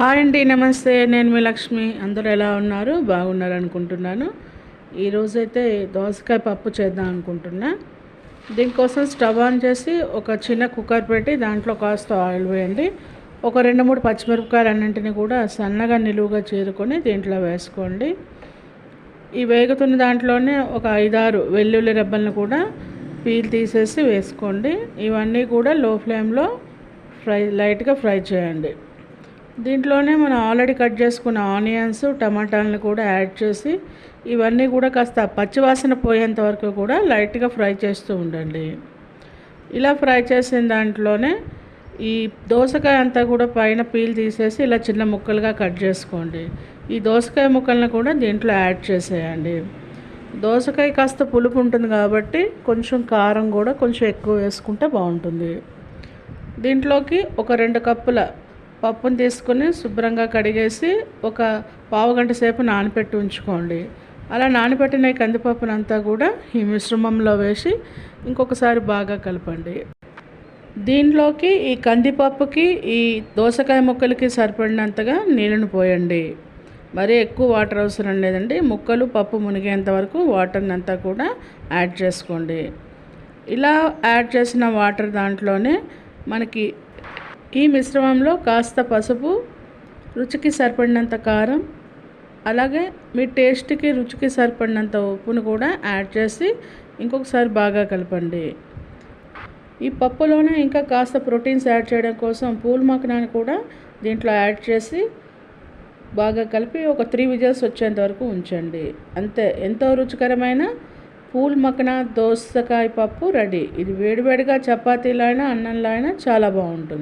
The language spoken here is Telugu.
హాయ్ అండి నమస్తే. నేను మీ లక్ష్మి. అందరూ ఎలా ఉన్నారు? బాగున్నారు అనుకుంటున్నాను. ఈరోజైతే దోసకాయ పప్పు చేద్దాం అనుకుంటున్నా. దీనికోసం స్టవ్ ఆన్ చేసి ఒక చిన్న కుక్కర్ పెట్టి దాంట్లో కాస్త ఆయిల్ వేయండి. ఒక రెండు మూడు పచ్చిమిరపకాయలు అన్నింటినీ కూడా సన్నగా నిలువుగా చేరుకొని దీంట్లో వేసుకోండి. ఈ వేగుతున్న దాంట్లోనే ఒక ఐదారు వెల్లుల్లి రెబ్బలను కూడా పీల్ తీసేసి వేసుకోండి. ఇవన్నీ కూడా లో ఫ్లేమ్లో ఫ్రై లైట్గా ఫ్రై చేయండి. దీంట్లోనే మనం ఆల్రెడీ కట్ చేసుకున్న ఆనియన్స్ టమాటాలను కూడా యాడ్ చేసి ఇవన్నీ కూడా కాస్త పచ్చివాసన పోయేంత వరకు కూడా లైట్గా ఫ్రై చేస్తూ ఉండండి. ఇలా ఫ్రై చేసిన దాంట్లోనే ఈ దోసకాయ అంతా కూడా పైన పీల్ తీసేసి ఇలా చిన్న ముక్కలుగా కట్ చేసుకోండి. ఈ దోసకాయ ముక్కలను కూడా దీంట్లో యాడ్ చేసేయండి. దోసకాయ కాస్త పులుపు ఉంటుంది కాబట్టి కొంచెం కారం కూడా కొంచెం ఎక్కువ వేసుకుంటే బాగుంటుంది. దీంట్లోకి ఒక రెండు కప్పుల పప్పును తీసుకొని శుభ్రంగా కడిగేసి ఒక పావు గంట సేపు నానపెట్టి ఉంచుకోండి. అలా నానబెట్టిన ఈ కందిపప్పునంతా కూడా ఈ మిశ్రమంలో వేసి ఇంకొకసారి బాగా కలపండి. దీనిలోకి ఈ కందిపప్పుకి ఈ దోసకాయ ముక్కలకి సరిపడినంతగా నీళ్ళను పోయండి. మరీ ఎక్కువ వాటర్ అవసరం లేదండి. ముక్కలు పప్పు మునిగేంత వరకు వాటర్ని అంతా కూడా యాడ్ చేసుకోండి. ఇలా యాడ్ చేసిన వాటర్ దాంట్లోనే మనకి ఈ మిశ్రమంలో కాస్త పసుపు రుచికి సరిపడినంత కారం అలాగే మీ టేస్ట్కి రుచికి సరిపడినంత ఉప్పును కూడా యాడ్ చేసి ఇంకొకసారి బాగా కలపండి. ఈ పప్పులోనే ఇంకా కాస్త ప్రోటీన్స్ యాడ్ చేయడం కోసం పూల్ మక్కనాన్ని కూడా దీంట్లో యాడ్ చేసి బాగా కలిపి ఒక త్రీ విజల్స్ వచ్చేంత వరకు ఉంచండి. అంతే ఎంతో రుచికరమైన పూల్ మక్కన దోసకాయ పప్పు రెడీ. ఇది వేడివేడిగా చపాతీలైనా అయినా అన్నంలో అయినా చాలా బాగుంటుంది.